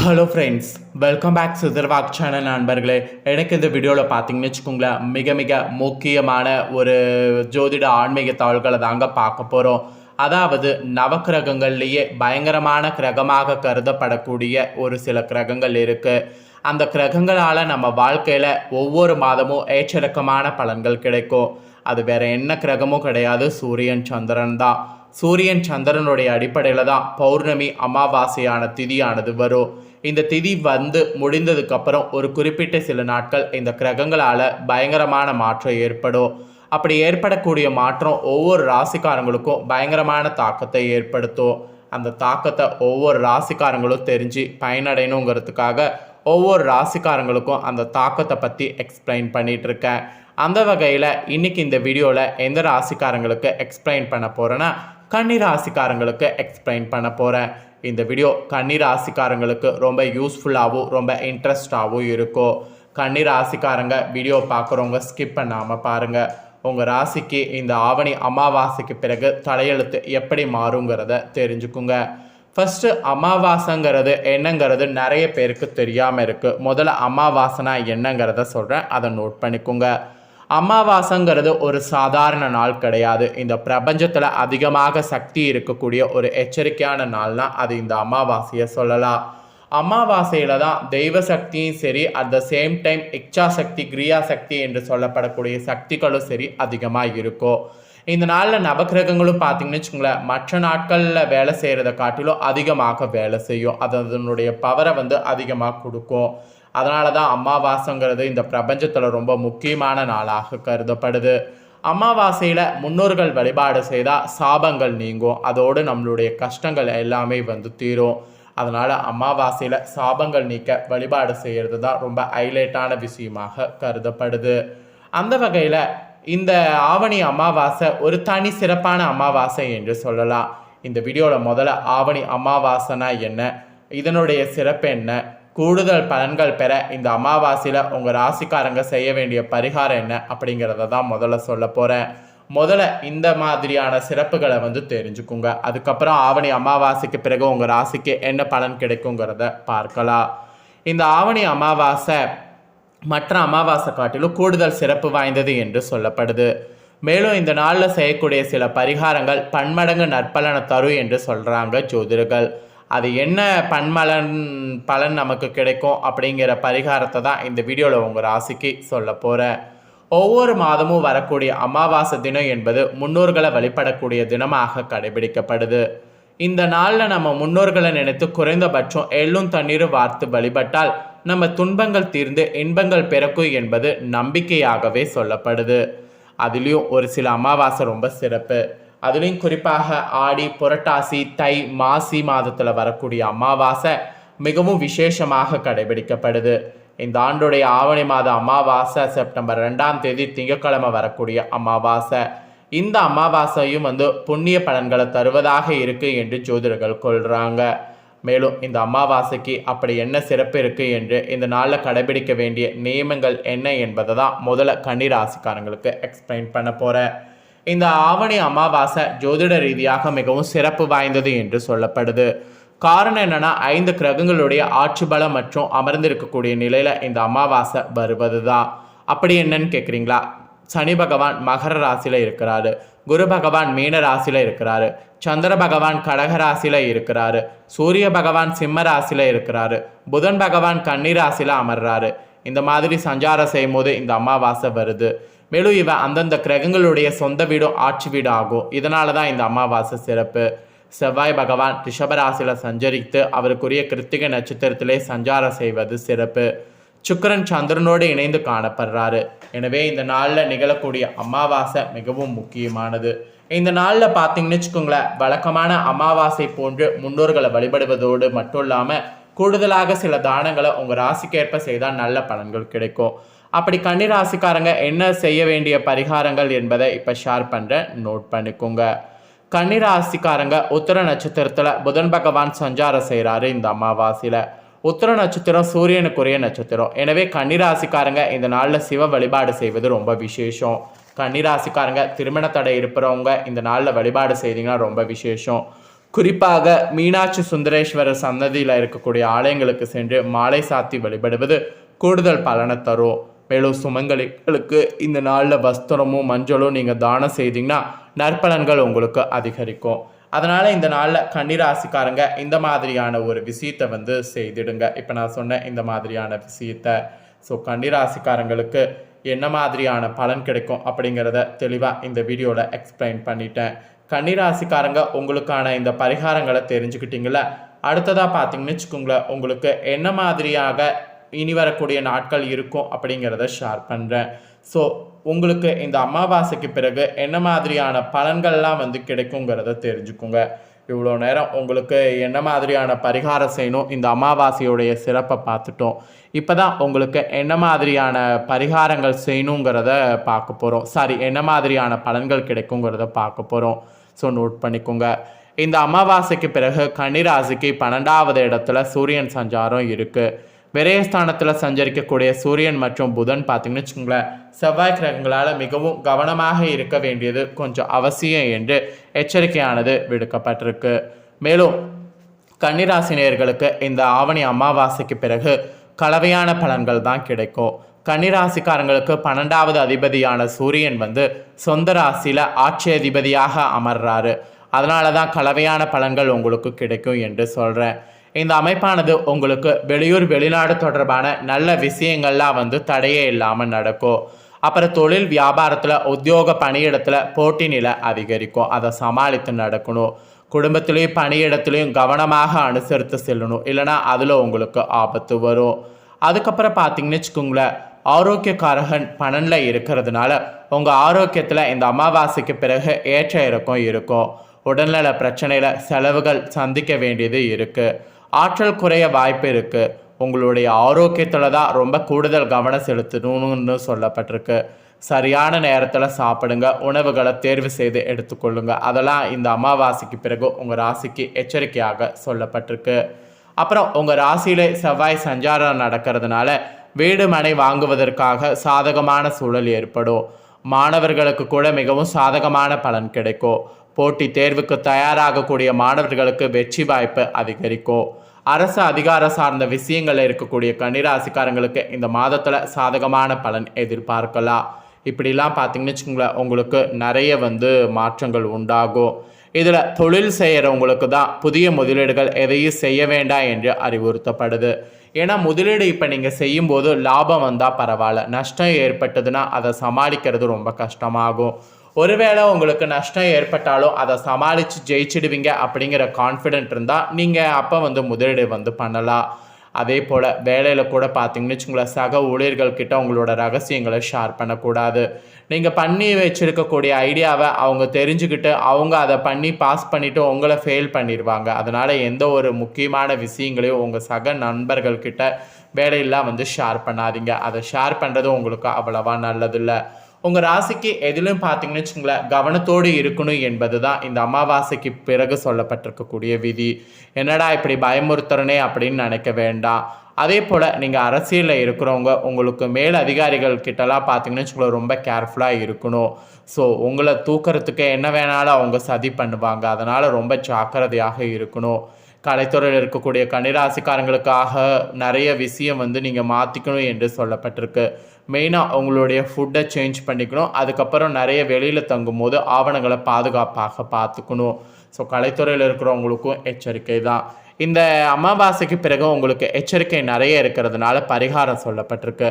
Hello friends welcome back சுதர்வாக் channel நண்பர்களே. எனக்கு இந்த வீடியோவில் பார்த்தீங்கன்னு வச்சுக்கோங்களேன் மிக மிக முக்கியமான ஒரு ஜோதிட ஆன்மீக தாள்களை தாங்க பார்க்க போகிறோம் அதாவது நவக்கிரகங்கள்லேயே பயங்கரமான கிரகமாக கருதப்படக்கூடிய ஒரு சில கிரகங்கள் இருக்குது அந்த கிரகங்களால் நம்ம வாழ்க்கையில் ஒவ்வொரு மாதமும் ஏற்றிறக்கமான பலன்கள் கிடைக்கும். அது வேற என்ன கிரகமும் கிடையாது. சூரியன் சந்திரன் தான். சூரியன் சந்திரனுடைய அடிப்படையில் தான் பௌர்ணமி அமாவாசையான திதியானது வரும். இந்த திதி வந்து முடிந்ததுக்கப்புறம் ஒரு குறிப்பிட்ட சில நாட்கள் இந்த கிரகங்களால் பயங்கரமான மாற்றம் ஏற்படும். அப்படி ஏற்படக்கூடிய மாற்றம் ஒவ்வொரு ராசிக்காரங்களுக்கும் பயங்கரமான தாக்கத்தை ஏற்படுத்தும். அந்த தாக்கத்தை ஒவ்வொரு ராசிக்காரங்களும் தெரிஞ்சு பயனடையணுங்கிறதுக்காக ஒவ்வொரு ராசிக்காரங்களுக்கும் அந்த தாக்கத்தை பற்றி எக்ஸ்பிளைன் பண்ணிகிட்ருக்கேன் இருக்கேன் அந்த வகையில் இன்னைக்கு இந்த வீடியோவில் எந்த ராசிக்காரங்களுக்கு எக்ஸ்பிளைன் பண்ண போகிறேன்னா கன்னிராசிக்காரங்களுக்கு எக்ஸ்பிளைன் பண்ண போகிறேன் இந்த வீடியோ கன்னிராசிக்காரங்களுக்கு ரொம்ப யூஸ்ஃபுல்லாகவும் ரொம்ப இன்ட்ரெஸ்டாகவும் இருக்கும். கன்னிராசிக்காரங்க வீடியோ பார்க்குறவங்க ஸ்கிப் பண்ணாமல் பாருங்கள் உங்கள் ராசிக்கு இந்த ஆவணி அமாவாசைக்கு பிறகு தலையெழுத்து எப்படி மாறுங்கிறத தெரிஞ்சுக்குங்க. ஃபஸ்ட்டு அமாவாசைங்கிறது என்னங்கிறது நிறைய பேருக்கு தெரியாமல் இருக்குது முதல்ல அமாவாசைனா என்னங்கிறத சொல்கிறேன் அதை நோட் பண்ணிக்கோங்க. அமாவாசைங்கிறது ஒரு சாதாரண நாள் கிடையாது. இந்த பிரபஞ்சத்தில் அதிகமாக சக்தி இருக்கக்கூடிய ஒரு எச்சரிக்கையான நாள்னா அது இந்த அமாவாசையை சொல்லலாம். அமாவாசையில் தான் தெய்வ சக்தியும் சரி அட் த சேம் டைம் இச்சா சக்தி கிரியா சக்தி என்று சொல்லப்படக்கூடிய சக்திகளும் சரி அதிகமாக இருக்கும். இந்த நாளில் நவக்கிரகங்களும் பார்த்தீங்கன்னு வச்சுங்களேன் மற்ற நாட்களில் வேலை செய்கிறத காட்டிலும் அதிகமாக வேலை செய்யும். அது அதனுடைய பவரை வந்து அதிகமாக கொடுக்கும். அதனால தான் அமாவாசைங்கிறது இந்த பிரபஞ்சத்தில் ரொம்ப முக்கியமான நாளாக கருதப்படுது. அமாவாசையில் முன்னோர்கள் வழிபாடு செய்தால் சாபங்கள் நீங்கும். அதோடு நம்மளுடைய கஷ்டங்கள் எல்லாமே வந்து தீரும். அதனால் அமாவாசையில் சாபங்கள் நீக்க வழிபாடு செய்கிறது தான் ரொம்ப ஹைலைட்டான விஷயமாக கருதப்படுது. அந்த வகையில் இந்த ஆவணி அமாவாசை ஒரு தனி சிறப்பான அமாவாசை என்று சொல்லலாம். இந்த வீடியோவில் முதல்ல ஆவணி அமாவாசைனா என்ன? இதனுடைய சிறப்பு என்ன? கூடுதல் பலன்கள் பெற இந்த அமாவாசையில் உங்கள் ராசிக்காரங்க செய்ய வேண்டிய பரிகாரம் என்ன அப்படிங்கிறத தான் முதல்ல சொல்ல போகிறேன் முதல்ல இந்த மாதிரியான சிறப்புகளை வந்து தெரிஞ்சுக்குங்க. அதுக்கப்புறம் ஆவணி அமாவாசைக்கு பிறகு உங்கள் ராசிக்கு என்ன பலன் கிடைக்குங்கிறத பார்க்கலாம். இந்த ஆவணி அமாவாசை மற்ற அமாவாசை காட்டிலும் கூடுதல் சிறப்பு வாய்ந்தது என்று சொல்லப்படுது. மேலும் இந்த நாளில் செய்யக்கூடிய சில பரிகாரங்கள் பன்மடங்கு நற்பலனை தரும் என்று சொல்கிறாங்க ஜோதிடர்கள். அது என்ன பன்மலன் பலன் நமக்கு கிடைக்கும் அப்படிங்கிற பரிகாரத்தை தான் இந்த வீடியோவில் உங்கள் ராசிக்கு சொல்ல போகிறேன். ஒவ்வொரு மாதமும் வரக்கூடிய அமாவாசை தினம் என்பது முன்னோர்களை வழிபடக்கூடிய தினமாக கடைபிடிக்கப்படுது. இந்த நாளில் நம்ம முன்னோர்களை நினைத்து குறைந்தபட்சம் எள்ளும் தண்ணீரும் வார்த்து வழிபட்டால் நம்ம துன்பங்கள் தீர்ந்து இன்பங்கள் பிறக்கும் என்பது நம்பிக்கையாகவே சொல்லப்படுது. அதுலேயும் ஒரு சில அமாவாசை ரொம்ப சிறப்பு. அதுலேயும் குறிப்பாக ஆடி புரட்டாசி தை மாசி மாதத்தில் வரக்கூடிய அமாவாசை மிகவும் விசேஷமாக கடைபிடிக்கப்படுது. இந்த ஆண்டுடைய ஆவணி மாத அமாவாசை செப்டம்பர் ரெண்டாம் தேதி திங்கட்கிழமை வரக்கூடிய அமாவாசை. இந்த அமாவாசையும் வந்து புண்ணிய பலன்களை தருவதாக இருக்கு என்று ஜோதிடர்கள் கொள்கிறாங்க மேலும் இந்த அமாவாசைக்கு அப்படி என்ன சிறப்பு இருக்குது என்று இந்த நாளில் கடைபிடிக்க வேண்டிய நியமங்கள் என்ன என்பதை தான் முதல்ல கன்னிராசிக்காரங்களுக்கு எக்ஸ்பிளைன் பண்ண போகிறேன் இந்த ஆவணி அமாவாசை ஜோதிட ரீதியாக மிகவும் சிறப்பு வாய்ந்தது என்று சொல்லப்படுது. காரணம் என்னன்னா ஐந்து கிரகங்களுடைய ஆட்சி பலம் மற்றும் அமர்ந்திருக்கக்கூடிய நிலையில் இந்த அமாவாசை வருவது தான் அப்படி என்னன்னு கேட்குறீங்களா சனி பகவான் மகர ராசியில் இருக்கிறாரு. குரு பகவான் மீன ராசியில் இருக்கிறாரு. சந்திர பகவான் கடக ராசியில் இருக்கிறாரு. சூரிய பகவான் சிம்ம ராசியில் இருக்கிறாரு. புதன் பகவான் கன்னி ராசியில் அமர்றாரு. இந்த மாதிரி சஞ்சாரம் செய்யும் போது இந்த அமாவாசை வருது. மேலும் இவ அந்தந்த கிரகங்களுடைய சொந்த வீடும் ஆட்சி வீடு ஆகும் இதனால தான் இந்த அமாவாசை சிறப்பு. செவ்வாய் பகவான் ரிஷபராசியில் சஞ்சரித்து அவருக்குரிய கிருத்திகை நட்சத்திரத்திலே சஞ்சாரம் செய்வது சிறப்பு. சுக்கரன் சந்திரனோடு இணைந்து காணப்படுறாரு. எனவே இந்த நாளில் நிகழக்கூடிய அமாவாசை மிகவும் முக்கியமானது. இந்த நாளில் பார்த்தீங்கன்னு வச்சுக்கோங்களேன் வழக்கமான அமாவாசை போன்று முன்னோர்களை வழிபடுவதோடு மட்டும் இல்லாமல் கூடுதலாக சில தானங்களை உங்கள் ராசிக்கேற்ப செய்தால் நல்ல பலன்கள் கிடைக்கும். அப்படி கன்னி ராசிக்காரங்க என்ன செய்ய வேண்டிய பரிகாரங்கள் என்பதை இப்போ ஷேர் பண்ணுறேன் நோட் பண்ணிக்கோங்க. கன்னிராசிக்காரங்க உத்தர நட்சத்திரத்தில் புதன் பகவான் சஞ்சாரம் செய்கிறாரு இந்த அமாவாசையில். உத்தர நட்சத்திரம் சூரியனுக்குரிய நட்சத்திரம். எனவே கன்னிராசிக்காரங்க இந்த நாளில் சிவ வழிபாடு செய்வது ரொம்ப விசேஷம். கன்னிராசிக்காரங்க திருமண தடை இருப்பவங்க இந்த நாளில் வழிபாடு செய்தீங்கன்னா ரொம்ப விசேஷம். குறிப்பாக மீனாட்சி சுந்தரேஸ்வரர் சன்னதியில் இருக்கக்கூடிய ஆலயங்களுக்கு சென்று மாலை சாத்தி வழிபடுவது கூடுதல் பலனை தரும். மேலும் சுமங்கலிகளுக்கு இந்த நாளில் வஸ்திரமும் மஞ்சளும் நீங்கள் தானம் செய்தீங்கன்னா நற்பலன்கள் உங்களுக்கு அதிகரிக்கும். அதனால் இந்த நாளில் கன்னிராசிக்காரங்க இந்த மாதிரியான ஒரு விஷயத்தை வந்து செய்திடுங்க. இப்போ நான் சொன்ன இந்த மாதிரியான விஷயத்த. ஸோ கன்னிராசிக்காரங்களுக்கு என்ன மாதிரியான பலன் கிடைக்கும் அப்படிங்கிறத தெளிவாக இந்த வீடியோவில் எக்ஸ்பிளைன் பண்ணிட்டேன். கன்னிராசிக்காரங்க உங்களுக்கான இந்த பரிகாரங்களை தெரிஞ்சுக்கிட்டீங்கள அடுத்ததாக பார்த்தீங்கன்னு வச்சுக்கோங்களேன் உங்களுக்கு என்ன மாதிரியாக இனி வரக்கூடிய நாட்கள் இருக்கும் அப்படிங்கிறத ஷேர் பண்ணுறேன் ஸோ உங்களுக்கு இந்த அமாவாசைக்கு பிறகு என்ன மாதிரியான பலன்கள்லாம் வந்து கிடைக்குங்கிறத தெரிஞ்சுக்குங்க. இவ்வளோ நேரம் உங்களுக்கு என்ன மாதிரியான பரிகாரம் செய்யணும் இந்த அமாவாசையுடைய சிறப்பை பார்த்துட்டோம். இப்போ தான் உங்களுக்கு என்ன மாதிரியான பரிகாரங்கள் செய்யணுங்கிறத பார்க்க போகிறோம் சாரி என்ன மாதிரியான பலன்கள் கிடைக்குங்கிறத பார்க்க போகிறோம் ஸோ நோட் பண்ணிக்கோங்க. இந்த அமாவாசைக்கு பிறகு கன்னிராசிக்கு பன்னெண்டாவது இடத்துல சூரியன் சஞ்சாரம் இருக்குது விரயஸ்தானத்தில் சஞ்சரிக்கக்கூடிய சூரியன் மற்றும் புதன் பார்த்தீங்கன்னு வச்சுக்கோங்களேன் செவ்வாய் கிரகங்களால் மிகவும் கவனமாக இருக்க வேண்டியது கொஞ்சம் அவசியம் என்று எச்சரிக்கையானது விடுக்கப்பட்டிருக்கு. மேலும் கன்னிராசினியர்களுக்கு இந்த ஆவணி அமாவாசைக்கு பிறகு கலவையான பலன்கள் தான் கிடைக்கும். கன்னிராசிக்காரங்களுக்கு பன்னெண்டாவது அதிபதியான சூரியன் வந்து சொந்த ராசியில் ஆட்சி அதிபதியாக அமர்றாரு. அதனால தான் கலவையான பலன்கள் உங்களுக்கு கிடைக்கும் என்று சொல்கிறேன் இந்த அமைப்பானது உங்களுக்கு வெளியூர் வெளிநாடு தொடர்பான நல்ல விஷயங்கள்லாம் வந்து தடையே இல்லாமல் நடக்கும். அப்புறம் தொழில் வியாபாரத்தில் உத்தியோக பணியிடத்தில் போட்டி நிலை அதிகரிக்கும். அதை சமாளித்து நடக்கணும். குடும்பத்திலையும் பணியிடத்துலையும் கவனமாக அனுசரித்து செல்லணும். இல்லைனா அதில் உங்களுக்கு ஆபத்து வரும். அதுக்கப்புறம் பார்த்தீங்கன்னு வச்சுக்கோங்களேன் ஆரோக்கியக்காரகன் பணனில் இருக்கிறதுனால உங்கள் ஆரோக்கியத்தில் இந்த அமாவாசைக்கு பிறகு ஏற்ற இறக்கம் இருக்கும். உடல்நல பிரச்சனையில் செலவுகள் சந்திக்க வேண்டியது இருக்குது ஆற்றல் குறைய வாய்ப்பு இருக்குது உங்களுடைய ஆரோக்கியத்தில் தான் ரொம்ப கூடுதல் கவனம் செலுத்தணும்னு சொல்லப்பட்டிருக்கு. சரியான நேரத்தில் சாப்பிடுங்க. உணவுகளை தேர்வு செய்து எடுத்துக்கொள்ளுங்க. அதெல்லாம் இந்த அமாவாசைக்கு பிறகு உங்கள் ராசிக்கு எச்சரிக்கையாக சொல்லப்பட்டிருக்கு. அப்புறம் உங்கள் ராசியிலே செவ்வாய் சஞ்சாரம் நடக்கிறதுனால வீடு மனை வாங்குவதற்காக சாதகமான சூழல் ஏற்படும். மாணவர்களுக்கு கூட மிகவும் சாதகமான பலன் கிடைக்கும். போட்டி தேர்வுக்கு தயாராகக்கூடிய மாணவர்களுக்கு வெற்றி வாய்ப்பு அதிகரிக்கும். அரசு அதிகார சார்ந்த விஷயங்களில் இருக்கக்கூடிய கன்னிராசிக்காரங்களுக்கு இந்த மாதத்தில் சாதகமான பலன் எதிர்பார்க்கலாம். இப்படிலாம் பார்த்தீங்கன்னு வச்சுக்கோங்களேன் உங்களுக்கு நிறைய வந்து மாற்றங்கள் உண்டாகும். இதில் தொழில் செய்கிறவங்களுக்கு தான் புதிய முதலீடுகள் எதையும் செய்ய வேண்டாம் என்று அறிவுறுத்தப்படுது. ஏன்னா முதலீடு இப்போ நீங்கள் செய்யும்போது லாபம் வந்தால் பரவாயில்ல. நஷ்டம் ஏற்பட்டதுன்னா அதை சமாளிக்கிறது ரொம்ப கஷ்டமாகும். ஒருவேளை உங்களுக்கு நஷ்டம் ஏற்பட்டாலும் அதை சமாளித்து ஜெயிச்சிடுவீங்க அப்படிங்கிற கான்ஃபிடென்ட் இருந்தால் நீங்கள் அப்போ வந்து முதலீடு வந்து பண்ணலாம். அதே போல் வேலையில் கூட பார்த்தீங்கன்னு வச்சுங்களேன் சக ஊழியர்கள்கிட்ட உங்களோட ரகசியங்களை ஷேர் பண்ணக்கூடாது. நீங்கள் பண்ணி வச்சுருக்கக்கூடிய ஐடியாவை அவங்க தெரிஞ்சுக்கிட்டு அவங்க அதை பண்ணி பாஸ் பண்ணிவிட்டு உங்களை ஃபெயில் பண்ணிடுவாங்க. அதனால் எந்த ஒரு முக்கியமான விஷயங்களையும் உங்கள் சக நண்பர்கள்கிட்ட வேலையெல்லாம் வந்து ஷேர் பண்ணாதீங்க. அதை ஷேர் பண்ணுறது உங்களுக்கு அவ்வளவா நல்லதில்லை. உங்கள் ராசிக்கு எதிலும் பார்த்தீங்கன்னு வச்சுங்களேன் கவனத்தோடு இருக்கணும் என்பது தான் இந்த அமாவாசைக்கு பிறகு சொல்லப்பட்டிருக்கக்கூடிய விதி. என்னடா இப்படி பயமுறுத்துறனே அப்படின்னு நினைக்க வேண்டாம். அதே போல் நீங்கள் அரசியலில் இருக்கிறவங்க உங்களுக்கு மேல் அதிகாரிகள் கிட்டலாம் பார்த்தீங்கன்னு வச்சுக்கோங்களேன் ரொம்ப கேர்ஃபுல்லாக இருக்கணும். ஸோ உங்களை தூக்கிறதுக்கு என்ன வேணாலும் அவங்க சதி பண்ணுவாங்க. அதனால் ரொம்ப ஜாக்கிரதையாக இருக்கணும். கலைத்துறையில் இருக்கக்கூடிய கன்னிராசிக்காரங்களுக்காக நிறைய விஷயம் வந்து நீங்கள் மாற்றிக்கணும் என்று சொல்லப்பட்டிருக்கு. மெயினாக உங்களுடைய ஃபுட்டை சேஞ்ச் பண்ணிக்கணும். அதுக்கப்புறம் நிறைய வெளியில் தங்கும் போது ஆவணங்களை பாதுகாப்பாக பார்த்துக்கணும். ஸோ கலைத்துறையில் இருக்கிறவங்களுக்கும் எச்சரிக்கை தான். இந்த அமாவாசைக்கு பிறகு உங்களுக்கு எச்சரிக்கை நிறைய இருக்கிறதுனால பரிகாரம் சொல்லப்பட்டிருக்கு.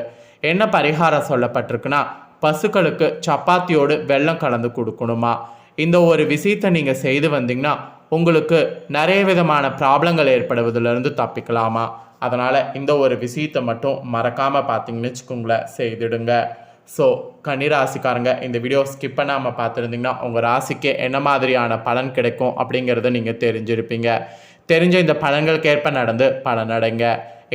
என்ன பரிகாரம் சொல்லப்பட்டிருக்குன்னா பசுக்களுக்கு சப்பாத்தியோடு வெள்ளம் கலந்து கொடுக்கணுமா? இந்த ஒரு விஷயத்தை நீங்கள் செய்து வந்தீங்கன்னா உங்களுக்கு நிறைய விதமான ப்ராப்ளங்கள் ஏற்படுவதிலிருந்து தப்பிக்கலாமா? அதனால் இந்த ஒரு விஷயத்தை மட்டும் மறக்காமல் பார்த்தீங்கன்னு வச்சுக்கோங்களேன் செய்திடுங்க. ஸோ கன்னிராசிக்காரங்க இந்த வீடியோ ஸ்கிப் பண்ணாமல் பார்த்துருந்தீங்கன்னா உங்கள் ராசிக்கு என்ன மாதிரியான பலன் கிடைக்கும் அப்படிங்கிறத நீங்கள் தெரிஞ்சிருப்பீங்க. தெரிஞ்ச இந்த பலன்களுக்கேற்ப நடந்து பலனடைங்க.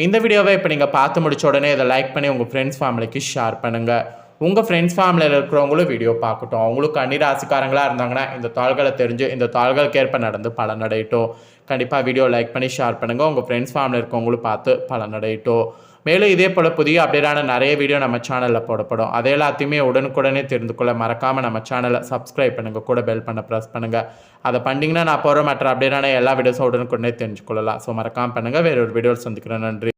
இந்த வீடியோவை இப்போ நீங்கள் பார்த்து முடிச்ச உடனே இதை லைக் பண்ணி உங்கள் ஃப்ரெண்ட்ஸ் ஃபேமிலிக்கு ஷேர் பண்ணுங்கள் உங்கள் ஃப்ரெண்ட்ஸ் ஃபேமிலியில் இருக்கிறவங்களும் வீடியோ பார்க்கட்டும். அவங்களும் கன்னிராசிக்காரங்களாக இருந்தாங்கன்னா இந்த தாள்களை தெரிஞ்சு இந்த தாள்களுக்கேற்ப நடந்து பலனடையட்டும். கண்டிப்பாக வீடியோ லைக் பண்ணி ஷேர் பண்ணுங்கள் உங்கள் ஃப்ரெண்ட்ஸ் ஃபேமிலியில் இருக்கவங்களும் பார்த்து பலனடையட்டும். மேலும் இதே போல் புதிய அப்டேட்டான நிறைய வீடியோ நம்ம சேனலில் போடப்படும். அதை எல்லாத்தையுமே உடனுக்குடனே தெரிந்து கொள்ள மறக்காமல் நம்ம சேனலை சப்ஸ்கிரைப் பண்ணுங்கள் கூட பெல் பண்ண ப்ரெஸ் பண்ணுங்கள் அதை பண்ணிங்கன்னா நான் போகிற மற்ற அப்டேட்டான எல்லா வீடியோஸும் உடனுக்குடனே தெரிஞ்சுக்கொள்ளலாம் ஸோ மறக்காமல் பண்ணுங்கள் வேற ஒரு வீடியோ சந்திக்கிறேன். நன்றி.